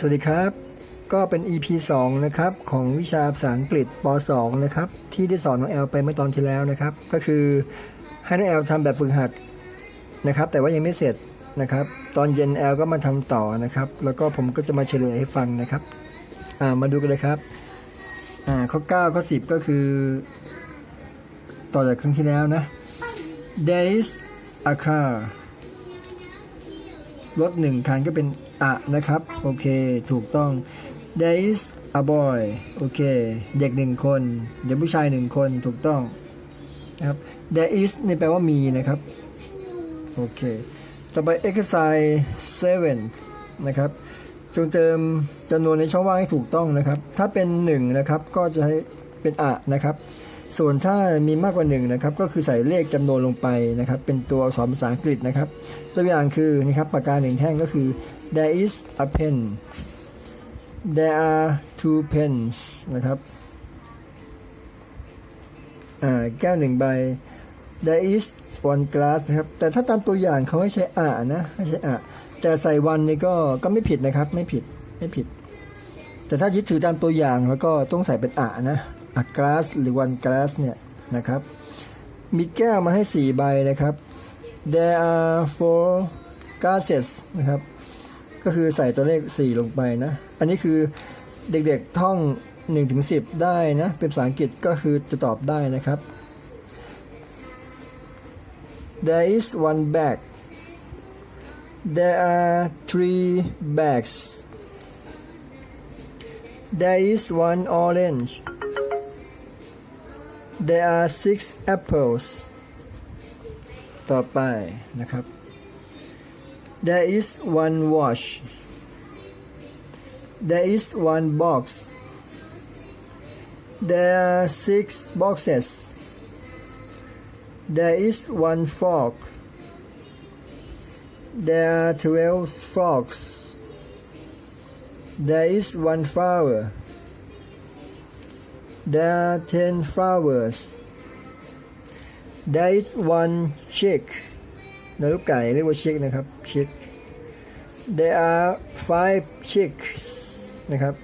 สวัสดีครับ ก็เป็น EP 2 นะครับ ของวิชาภาษาอังกฤษป .2 นะครับ ที่ได้สอนน้องแอลไปเมื่อตอนที่แล้วนะครับ ก็คือให้น้องแอลทำแบบฝึกหัดนะครับ แต่ว่ายังไม่เสร็จนะครับ ตอนเย็นแอลก็มาทำต่อนะครับ แล้วก็ผมก็จะมาเฉลยให้ฟังนะครับามาดูกันเลยครับอ่าข้อ 9 ข้อ 10 ก็คือ ต่อจากครั้งที่แล้วนะ there is a car รถหนึ่งคันก็เป็น อะนะครับ โอเค ถูกต้อง there is a boy โอเค เด็กหนึ่งคน เด็กผู้ชายหนึ่งคน ถูกต้องนะครับ there is นี่แปลว่ามีนะครับ โอเค ต่อไป exercise 7นะครับจงเติมจำนวนในช่องว่างให้ถูกต้องนะครับ ถ้าเป็น 1 นะครับ ก็จะให้เป็นอะนะครับ ส่วนถ้ามีมากกว่า1นะครับก็คือใส่เลขจำนวนลงไปนะครับ เป็นตัวอักษรภาษาอังกฤษนะครับ ตัวอย่างคือนะครับปากกาหนึ่งแท่งก็คือ there is a pen there are two pens นะครับแก้วหนึ่งใบ there is one glass นะครับ แต่ถ้าตามตัวอย่างเขาให้ใช้อ่านะให้ใช้อ่าแต่ใส่วันนี่ก็ก็ไม่ผิดนะครับ ไม่ผิดไม่ผิด แต่ถ้ายึดถือตามตัวอย่างแล้วก็ต้องใส่เป็นอ่านะ อะ glass หรือ one glass เนี่ยนะครับ มีแก้วมาให้สี่ใบนะครับ there are four glasses นะครับ ก็คือใส่ตัวเลข 4 ลงไปนะ อันนี้คือเด็กๆท่อง1ถึง10 ได้นะ เป็นภาษาอังกฤษก็คือจะตอบได้นะครับ There is one bag There are three bags There is one orange There are six apples ต่อไปนะครับ There is one watch. There is one box. There are six boxes. There is one frog. There are twelve frogs. There is one flower. There are ten flowers. There is one chick. นลูกไก่เรียกว่าชิกนะครับชิก there are five chicks นะครับ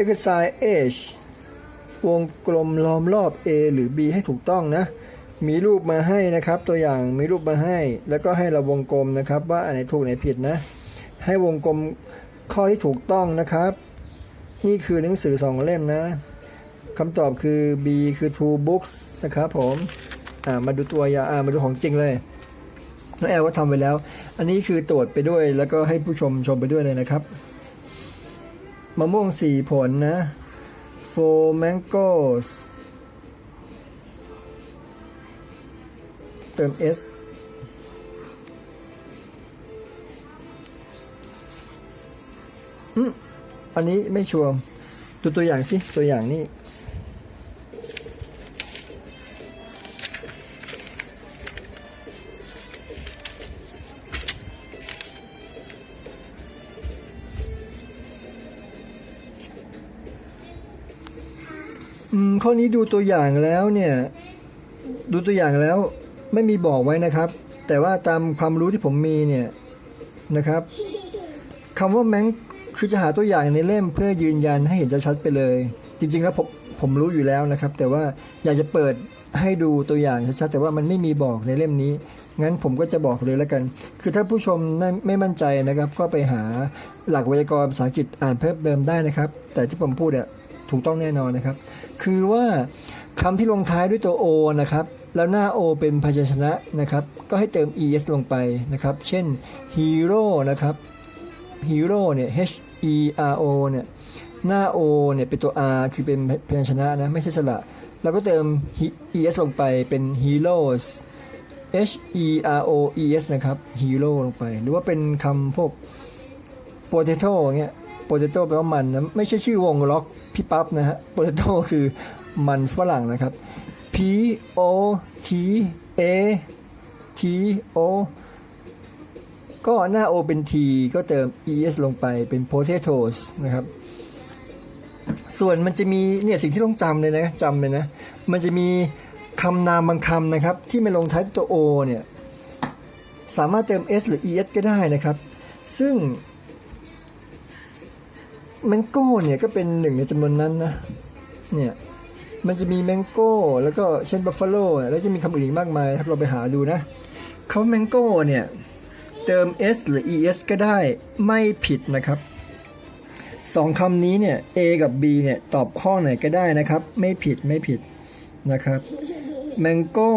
exercise H วงกลมล้อมรอบ A หรือ B ให้ถูกต้องนะ มีรูปมาให้นะครับ ตัวอย่างมีรูปมาให้ แล้วก็ให้เราวงกลมนะครับ ว่าอันไหนถูกไหนผิดนะ ให้วงกลมข้อที่ถูกต้องนะครับ นี่คือหนังสือสองเล่มนะ คำตอบคือ B คือ two books นะครับผมอ่ามาดูตัวอย่างอ่ามาดูของจริงเลยน้องแอลก็ทำไปแล้ว อันนี้คือตรวจไปด้วยแล้วก็ให้ผู้ชมชมไปด้วยเลยนะครับมะม่วงสี่ผลนะ four mangoes เติม s อืมอันนี้ไม่ชัวร์ดูตัวอย่างสิ ตัวอย่างนี่ ข้อนี้ดูตัวอย่างแล้วเนี่ย ดูตัวอย่างแล้วไม่มีบอกไว้นะครับ แต่ว่าตามความรู้ที่ผมมีเนี่ยนะครับคำว่าแมงคือจะหาตัวอย่างในเล่มเพื่อยืนยันให้เห็นชัดๆไปเลย จริง ๆ แล้วผมผมรู้อยู่แล้วนะครับ แต่ว่าอยากจะเปิดให้ดูตัวอย่างชัดๆแต่ว่ามันไม่มีบอกในเล่มนี้ งั้นผมก็จะบอกเลยแล้วกัน คือถ้าผู้ชมไม่มั่นใจนะครับ ก็ไปหาหลักไวยากรณ์ภาษาอังกฤษอ่านเพิ่มเติมได้นะครับ แต่ที่ผมพูดเนี่ย ถูกต้องแน่นอนนะครับ คือว่าคำที่ลงท้ายด้วยตัว o นะครับ แล้วหน้า o เป็นพยัญชนะนะครับ ก็ให้เติม es ลงไปนะครับ เช่น hero นะครับ hero เนี่ย h e r o เนี่ย หน้า o เนี่ยเป็นตัว r คือเป็นพยัญชนะนะ ไม่ใช่สระเราก็เติม es ลงไปเป็น heroes h e r o e s นะครับ hero ลงไป หรือว่าเป็นคำพวก potato เงี้ย potato แปลว่ามันนะไม่ใช่ชื่อวงล็อกพี่ปั๊บนะฮะ potato คือมันฝรั่งนะครับ p o t a t o ก็หน้า o เป็น t ก็เติม es ลงไปเป็น potatoes นะครับ ส่วนมันจะมีเนี่ยสิ่งที่ต้องจำเลยนะจำเลยนะ มันจะมีคำนามบางคำนะครับ ที่ไม่ลงท้ายด้วยตัว o เนี่ย สามารถเติม s หรือ es ก็ได้นะครับ ซึ่ง แมงโก้เนี่ยก็เป็นหนึ่งในจำนวนนั้นนะ เนี่ย มันจะมีแมงโก้ แล้วก็เช่นบัฟฟาโลแล้วจะมีคำอื่นอีกมากมายครับเราไปหาดูนะคำแมงโก้เนี่ยเติม s หรือ es ก็ได้ไม่ผิดนะครับสองคำนี้เนี่ย a กับ b เนี่ยตอบข้อไหนก็ได้นะครับ ไม่ผิดไม่ผิดนะครับแมงโก้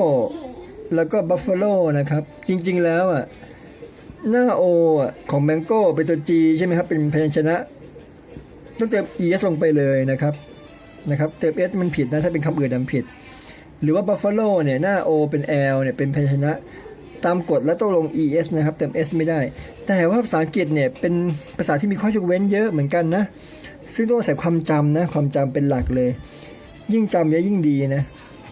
แล้วก็บัฟฟาโลนะครับ จริงๆแล้วอะหน้า o อะของแมงโก้เป็นตัว g ใช่ไหมครับ เป็นพยัญชนะ ต้องเติม es ลงไปเลยนะครับนะครับเติม s มันผิดนะถ้าเป็นคำอื่นมันผิด หรือว่า buffalo เนี่ยหน้า o เป็น l เนี่ยเป็นพยัญชนะตามกฎแล้วต้องลง es นะครับเติม s ไม่ได้ แต่ว่าภาษาอังกฤษเนี่ยเป็นภาษาที่มีข้อยกเว้นเยอะเหมือนกันนะ ซึ่งต้องอาศัยความจำนะความจำเป็นหลักเลย ยิ่งจำเยอะยิ่งดีนะ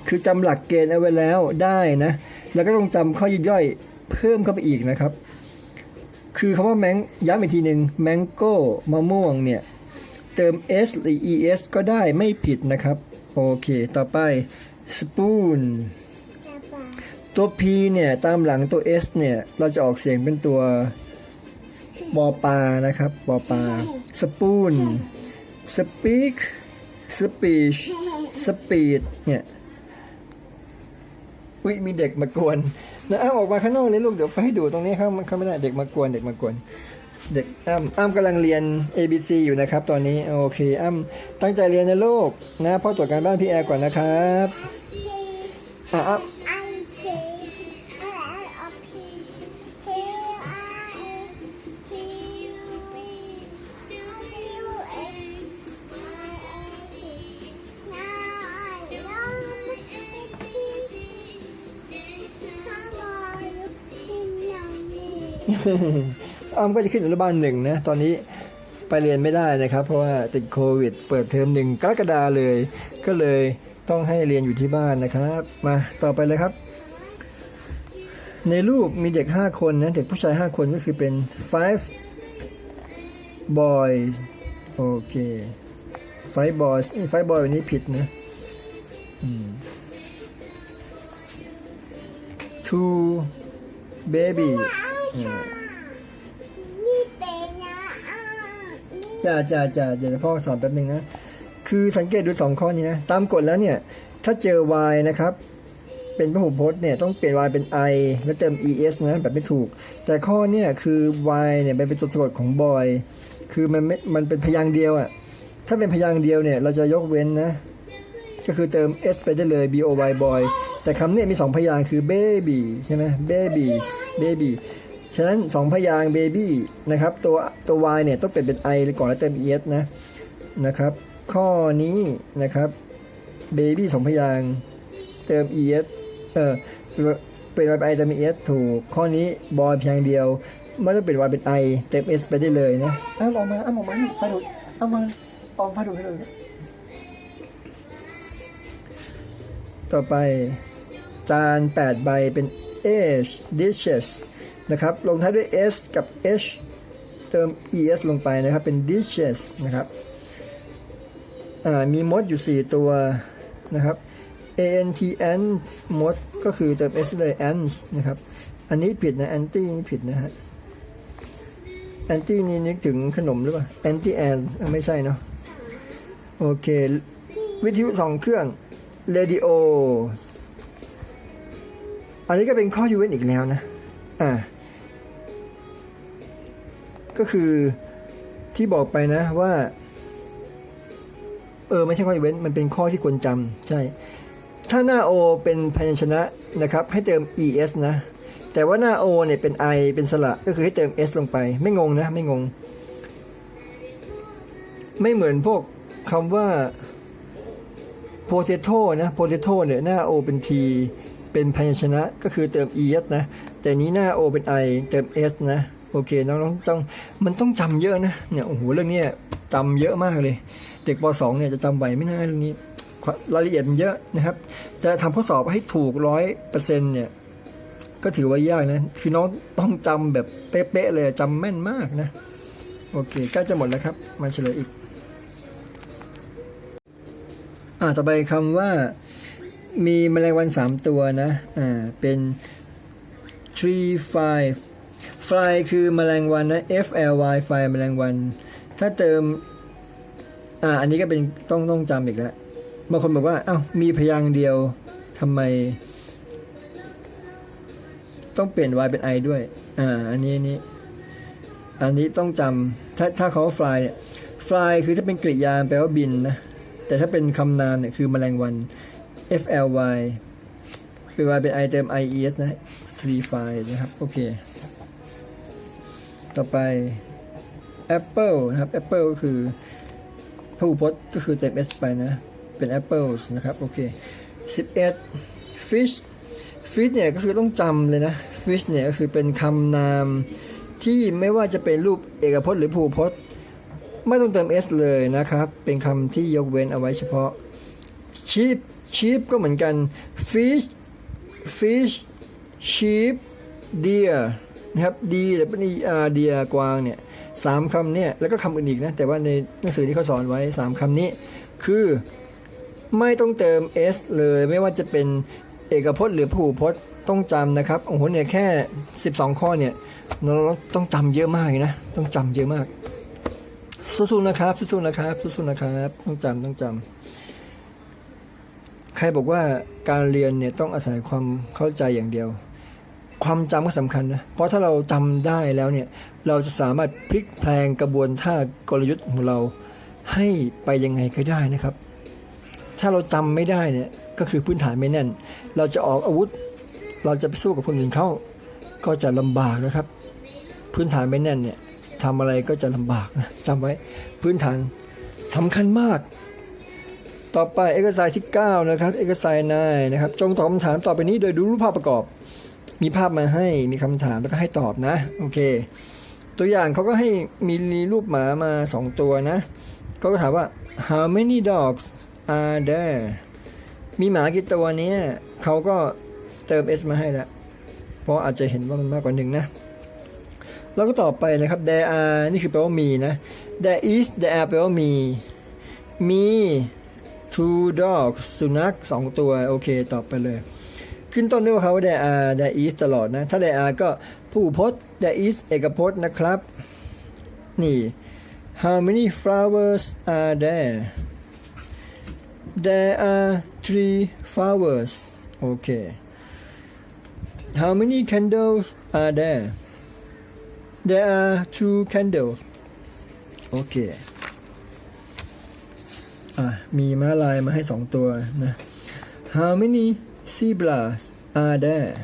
คือจำหลักเกณฑ์เอาไว้แล้วได้นะ แล้วก็ต้องจำข้อย่อยๆเพิ่มเข้าไปอีกนะครับ คือคำว่าแมงย้ำอีกทีหนึ่งแมงโก้มะม่วงเนี่ย เติม s หรือ es ก็ได้ไม่ผิดนะครับ โอเค ต่อไป spoon ตัว p เนี่ย ตามหลังตัว s เนี่ย เราจะออกเสียงเป็นตัวบอปานะครับบอปา spoon speak speech speed เนี่ยอุ้ยมีเด็กมากวนนะอ้าออกมาข้างนอกเลยลูกเดี๋ยวไฟให้ดูตรงนี้ครับมันเข้าไม่ได้เด็กมากวนเด็กมากวน เด็กอ้ำอ้ำกำลังเรียน A B C อยู่นะครับ ตอนนี้โอเคอ้ำตั้งใจเรียนนะลูกนะพ่อตรวจการบ้านพี่แอร์ก่อนนะครับอะอ้ำ อ้อมก็จะขึ้นอนุบาลหนึ่งนะตอนนี้ไปเรียนไม่ได้นะครับ เพราะว่าติดโควิด เปิดเทอมหนึ่งกรกฎาเลย ก็เลยต้องให้เรียนอยู่ที่บ้านนะครับ มาต่อไปเลยครับ ในรูปมีเด็ก 5 คนนะเด็กผู้ชาย 5 คนก็คือเป็น five boys โอเค five boys five boys วันนี้ผิดนะ two baby อืม จ้าจ้าจ้าเดี๋ยวพ่อสอนแป๊บหนึ่งนะ คือสังเกตดูสองข้อนี้นะ ตามกฎแล้วเนี่ย ถ้าเจอ y นะครับ เป็นพหูพจน์เนี่ยต้องเปลี่ยน y เป็น i แล้วเติม es นะแบบไม่ถูก แต่ข้อเนี่ยคือ y เนี่ยเป็นตัวสะกดของ boy คือมันไม่มันเป็นพยางค์เดียวอะถ้าเป็นพยางค์เดียวเนี่ยเราจะยกเว้นนะ ก็คือเติม s ไปได้เลย b o y boy แต่คำเนี่ยมีสองพยางค์คือ baby ใช่ไหม babies baby ฉะนั้นสองพยางค์ baby นะครับ ตัวตัว y เนี่ยต้องเปลี่ยนเป็น i ก่อนแล้วเติม es นะนะครับ ข้อนี้นะครับ baby สองพยางค์เติม es เออเป็น y เป็น i เติม es ถูก ข้อนี้ boy เพียงเดียวไม่ต้องเปลี่ยน y เป็น i เติม s ไปได้เลยนะอ้าวออกมาอ้าวออกมาไฟดูดเอามาออกไฟดูดให้เลยต่อไปจาน 8 ใบเป็น h dishes นะครับลงท้ายด้วย s กับ h เติม es ลงไปนะครับ เป็น dishes นะครับมีมดอยู่ 4 ตัวนะครับ ant ant มดก็คือเติม s เลย ants นะครับ อันนี้ผิดนะ anti นี่ผิดนะฮะ anti นี่นึกถึงขนมหรือเปล่า anti ant ไม่ใช่เนาะโอเค วิทยุสองเครื่อง radio อันนี้ก็เป็นข้อยกเว้นอีกแล้วนะ อ่า ก็คือที่บอกไปนะว่า เออไม่ใช่ข้อยกเว้นมันเป็นข้อที่ควรจำใช่ ถ้าหน้า o เป็นพยัญชนะนะครับ ให้เติม es นะ แต่ว่าหน้า o เนี่ยเป็น i เป็นสระก็คือให้เติม s ลงไป ไม่งงนะ ไม่งง ไม่เหมือนพวกคำว่า potato นะ potato เนี่ยหน้า o เป็น t เป็นพยัญชนะก็คือเติม es นะ แต่นี้หน้า o เป็น i เติม s นะ โอเคน้องๆต้องมันต้องจำเยอะนะเนี่ยโอ้โหเรื่องนี้ยจำเยอะมากเลย เด็กป .2 เนี่ยจะจำไหวไม่น่าเรื่องนี้รายละเอียดมันเยอะนะครับแต่ทำข้อสอบให้ถูกร้อยเปอร์เซ็นต์เนี่ยก็ถือว่ายากนะคือน้องต้องจำแบบเป๊ะๆเลยจำแม่นมากนะ โอเคใกล้จะหมดแล้วครับ มาเฉลยอีกอ่าต่อไปคำว่ามีแมลงวันสามตัวนะอ่าเป็น tree fly fly คือแมลงวันนะ f l y fly แมลงวัน ถ้าเติม อ่า อันนี้ก็เป็นต้องต้องจำอีกแล้วบางคนบอกว่าเอ้ามีพยางค์เดียวทำไม ต้องเปลี่ยน y เป็น i ด้วย อ่า อันนี้อันนี้ อันนี้ต้องจำถ้าถ้าเขาว่า fly เนี่ย fly คือถ้าเป็นกริยาแปลว่าบินนะ แต่ถ้าเป็นคำนามเนี่ยคือแมลงวัน f l y เป็น y เป็น i เติม i e s นะ free fly นะครับ โอเค ต่อไป apple นะครับ apple ก็คือพหูพจน์ก็คือเติม s ไปนะ เป็น apples นะครับ โอเค 11 fish fish เนี่ยก็คือต้องจำเลยนะ fish เนี่ยก็คือเป็นคำนามที่ไม่ว่าจะเป็นรูปเอกพจน์หรือพหูพจน์ ไม่ต้องเติม s เลยนะครับ เป็นคำที่ยกเว้นเอาไว้เฉพาะ sheep sheep ก็เหมือนกัน fish fish sheep deer นะครับ d หรือเป็น er D กวางเนี่ยสามคำเนี่ยแล้วก็คำอื่นอีกนะแต่ว่าในหนังสือที่เขาสอนไว้สามคำนี้ คือไม่ต้องเติม s เลยไม่ว่าจะเป็นเอกพจน์หรือพหูพจน์ต้องจำนะครับโอ้โหเนี่ยแค่ 12 ข้อเนี่ยเราต้องจำเยอะมากเลยนะ ต้องจำเยอะมากสู้ๆนะครับสู้ๆนะครับสู้ๆนะครับ ต้องจำต้องจำใครบอกว่าการเรียนเนี่ยต้องอาศัยความเข้าใจอย่างเดียว ความจำก็สำคัญนะ เพราะถ้าเราจำได้แล้วเนี่ย เราจะสามารถพลิกแพลงกระบวนท่ากลยุทธ์ของเราให้ไปยังไงก็ได้นะครับ ถ้าเราจำไม่ได้เนี่ยก็คือพื้นฐานไม่แน่น เราจะออกอาวุธ เราจะไปสู้กับคนอื่นเขาก็จะลำบากนะครับ พื้นฐานไม่แน่นเนี่ยทำอะไรก็จะลำบากนะจำไว้พื้นฐานสำคัญมาก ต่อไปเอกสารที่ 9 นะครับ เอกสารนายนะครับ จงตอบคำถามต่อไปนี้โดยดูรูปภาพประกอบ มีภาพมาให้มีคำถามแล้วก็ให้ตอบนะ โอเค ตัวอย่างเขาก็ให้มีรูปหมามาสองตัวนะเขาก็ถามว่า how many dogs are there มีหมากี่ตัวเนี้ยเขาก็เติม s มาให้แล้วเพราะอาจจะเห็นว่ามันมากกว่าหนึ่งนะแล้วก็ต่อไปนะครับ there are นี่คือแปลว่ามีนะ there is there are แปลว่ามี มี two dogs สุนัขสองตัว โอเคตอบไปเลย ขึ้นต้นด้วยว่าเขา there are there is ตลอดนะ ถ้า there are ก็ผู้พจน์ there is เอกพจน์นะครับ นี่ how many flowers are there there are three flowers โอเค how many candles are there there are two candles โอเคอะมีม้าลายมาให้สองตัวนะ How many zebras are there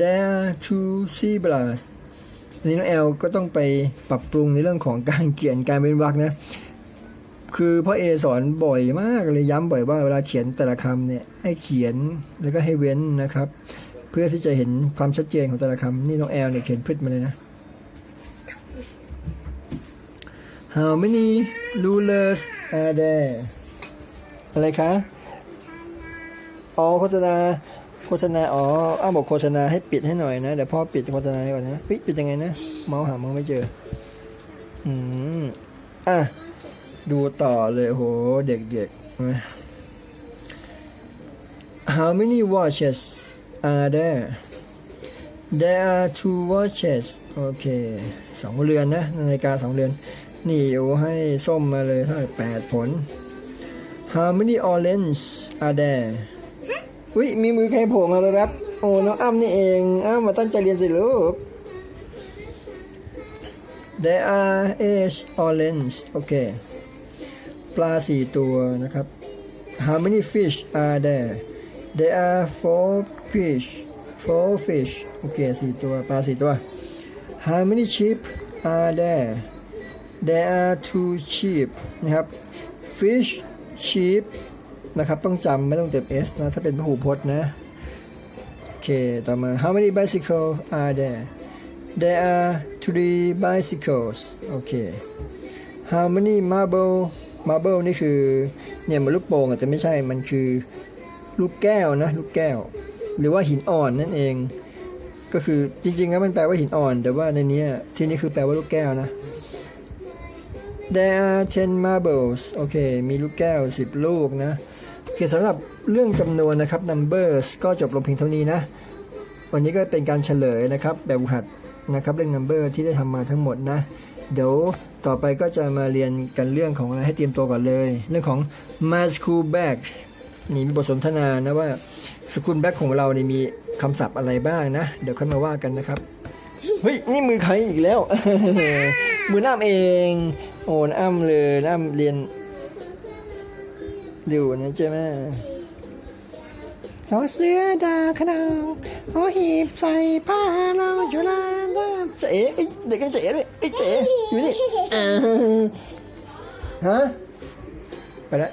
There are two zebras อันนี้น้องแอลก็ต้องไปปรับปรุงในเรื่องของการเขียนการเป็นวรรคนะ คือพ่อเอสอนบ่อยมากเลยย้ำบ่อยว่าเวลาเขียนแต่ละคำเนี่ยให้เขียนแล้วก็ให้เว้นนะครับ เพื่อที่จะเห็นความชัดเจนของแต่ละคำนี่น้องแอลเนี่ยเขียนพืชมาเลยนะ How many rulers are there อะไรคะ อ๋อโฆษณาโฆษณาอ๋ออ้าวบอกโฆษณาให้ปิดให้หน่อยนะเดี๋ยวพ่อปิดโฆษณาให้ก่อนนะปิดปิดยังไงนะเมาส์หาเมาส์ไม่เจอ อืมอะดูต่อเลยโหเด็กๆนะ How many watches are there There are two watches โอเคสองเรือนนะนาฬิกาสองเรือน นี่โอให้ส้มมาเลยเท่าไหร่แปดผล How many orange are there อุ้ยมีมือใครโผล่มาเลยครับโอ้น้องอ้ำนี่เองอ้ำมาตั้งใจเรียนสิลูก There are eight orange โอเค ปลาสี่ตัวนะครับ How many fish are there There are four fish four fish โอเคสี่ตัว ปลาสี่ตัว How many sheep are there There are two sheep นะครับ fish sheep นะครับ ต้องจำไม่ต้องเติม s นะ ถ้าเป็นพหูพจน์นะ โอเค ต่อมา How many bicycles are there There are three bicycles โอเค How many marble marble นี่คือ เนี่ยมันลูกโป่งอาจจะไม่ใช่ มันคือลูกแก้วนะ ลูกแก้ว หรือว่าหินอ่อนนั่นเอง ก็คือจริงๆแล้วมันแปลว่าหินอ่อน แต่ว่าในนี้ที่นี่คือแปลว่าลูกแก้วนะ There are ten marbles โอเค มีลูกแก้ว 10 ลูกนะโอเคสำหรับเรื่องจำนวนนะครับ numbers ก็จบลงเพียงเท่านี้นะ วันนี้ก็เป็นการเฉลยนะครับ แบบหัดนะครับ เรื่อง number ที่ได้ทำมาทั้งหมดนะ เดี๋ยวต่อไปก็จะมาเรียนกันเรื่องของอะไรให้เตรียมตัวก่อนเลย เรื่องของ my school bag นี่มีบทสนทนานะว่า school bag ของเรานี่มีคำศัพท์อะไรบ้างนะ เดี๋ยวค่อยมาว่ากันนะครับ เฮ้ย นี่มือใครอีกแล้ว มือน้ำเอง โอ้น้ำเลยน้ำเรียนเร็วนะใช่ไหมสอเสือดาขนองหอหีบใส่ผ้าเราอยู่ลานน้ำเจ๊เอ้ยเด็กกันเจ๊เลยเอ้ยเจ๊อยู่นี่อ่าฮะไปแล้ว